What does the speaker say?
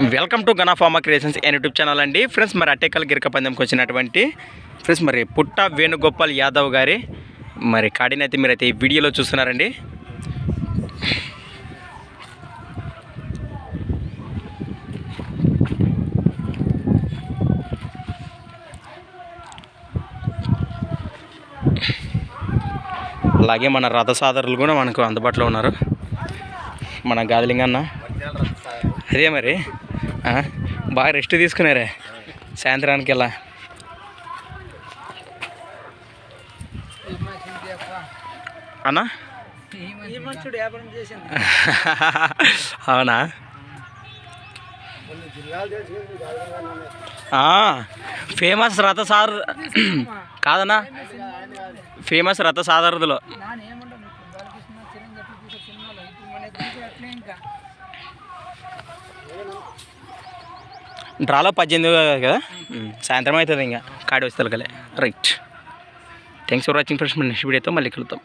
Welcome to గనాఫార్మా creations and YouTube channel అండి. Friends మరి అట్టేకల్ గిరక పందెంకి వచ్చినటువంటి ఫ్రెండ్స్ మరి పుట్ట వేణుగోపాల్ యాదవ్ గారి మరి కాడినైతే మీరైతే ఈ వీడియోలో చూస్తున్నారండి. అలాగే మన రథసాదరులు కూడా మనకు అందుబాటులో ఉన్నారు. మన గాదిలింగ అన్న. అదే మరి. బాగా రెస్ట్ తీసుకున్నారే. సాయంత్రానికి వెళ్ళా అన్నా? అవునా? ఫేమస్ రథసార కాదన్నా? ఫేమస్ రథసారథులు. డ్రాలో పద్దెనిమిది కదా? సాయంత్రం అవుతుంది ఇంకా. కాడి వస్తే right. Thanks for watching friends next వీడియోతో మళ్ళీ కలుద్దాం.